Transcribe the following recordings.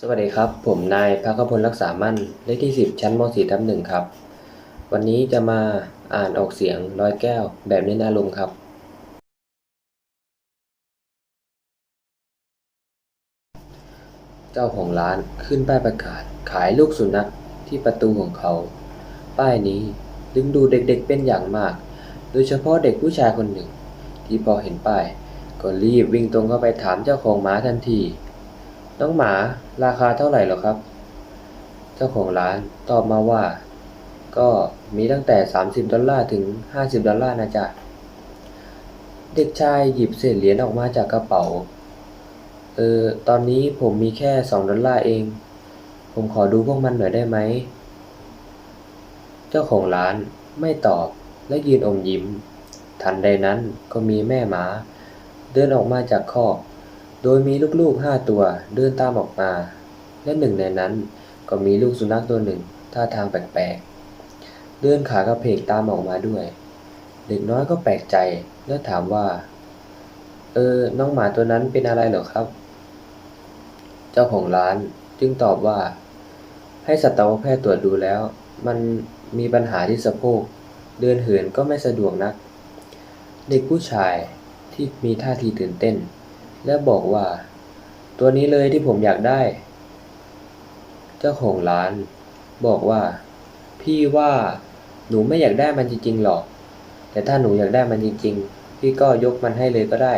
สวัสดีครับ ผมนายพักพลรักษามั่นเลขที่ 10 ชั้นม .4 ทับหนึ่งครับ วันนี้จะมาอ่านออกเสียงร้อยแก้ว แบบเน้นอารมณ์ครับ เจ้าของร้านขึ้นป้ายประกาศ ขายลูกสุนัขที่ประตูของเขา ป้ายนี้ดึงดูดเด็กๆเป็นอย่างมาก โดยเฉพาะเด็กผู้ชายคนหนึ่ง ที่พอเห็นป้าย ก็รีบวิ่งตรงเข้าไปถามเจ้าของหมาทันที น้องหมาราคาเท่าไหร่หรอครับ เจ้าของร้านตอบมาว่า ก็มีตั้งแต่ 30 ดอลลาร์ถึง 50 ดอลลาร์นะจ๊ะ เด็กชายหยิบเศษเหรียญออกมาจากกระเป๋า เออ ตอนนี้ผมมีแค่ 2 ดอลลาร์เอง ผมขอดูพวกมันหน่อยได้ไหม เจ้าของร้านไม่ตอบและยืนอมยิ้ม ทันใดนั้นก็มีแม่หมา เดินออกมาจากคอก โดยมีลูกๆห้าตัวเดินตามออกมา และหนึ่งในนั้นก็มีลูกสุนัขตัวหนึ่งท่าทางแปลกๆ เดินขากระเพกตามออกมาด้วย เด็กน้อยก็แปลกใจและถามว่า เออ น้องหมาตัวนั้นเป็นอะไรเหรอครับ เจ้าของร้านจึงตอบว่า ให้สัตวแพทย์ตรวจดูแล้ว มันมีปัญหาที่สะโพก เดินเหินก็ไม่สะดวกนัก เด็กผู้ชายที่มีท่าทีตื่นเต้น และบอกว่า ตัวนี้เลยที่ผมอยากได้ เจ้าของร้าน บอกว่า พี่ว่าหนูไม่อยากได้มันจริงๆหรอก แต่ถ้าหนูอยากได้มันจริง ๆ พี่ก็ยกมันให้เลยก็ได้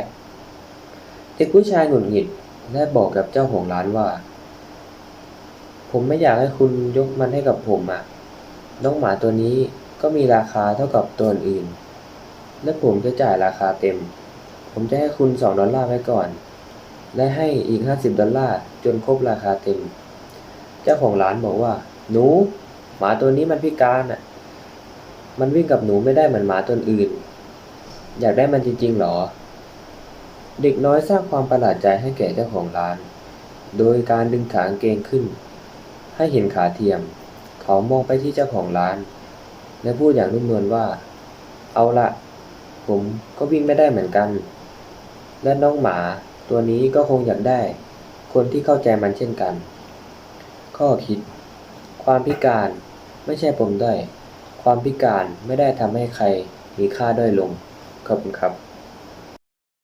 เด็กผู้ชายหงุดหงิดและบอกกับเจ้าของร้านว่า ผมไม่อยากให้คุณยกมันให้กับผมอะน้องหมาตัวนี้ก็มีราคาเท่ากับตัวอื่น และผมจะจ่ายราคาเต็ม ผมจะให้คุณสองดอลลาร์ไว้ก่อน และให้อีกห้าสิบดอลลาร์จนครบราคาเต็ม เจ้าของร้านบอกว่า หนู หมาตัวนี้มันพิการอะ มันวิ่งกับหนูไม่ได้เหมือนหมาตัวอื่น อยากได้มันจริงๆหรอ เด็กน้อยสร้างความประหลาดใจให้แก่เจ้าของร้าน โดยการดึงขากางเกงขึ้น ให้เห็นขาเทียม เขามองไปที่เจ้าของร้าน และพูดอย่างนุ่มนวลว่า เอาละผมก็วิ่งไม่ได้เหมือนกัน และน้องหมาตัวนี้ก็คงอยากได้ คนที่เข้าใจมันเช่นกัน ข้อคิด ความพิการไม่ใช่ปมด้อยความพิการไม่ได้ทำให้ใครมีค่าด้อยลงขอบคุณครับ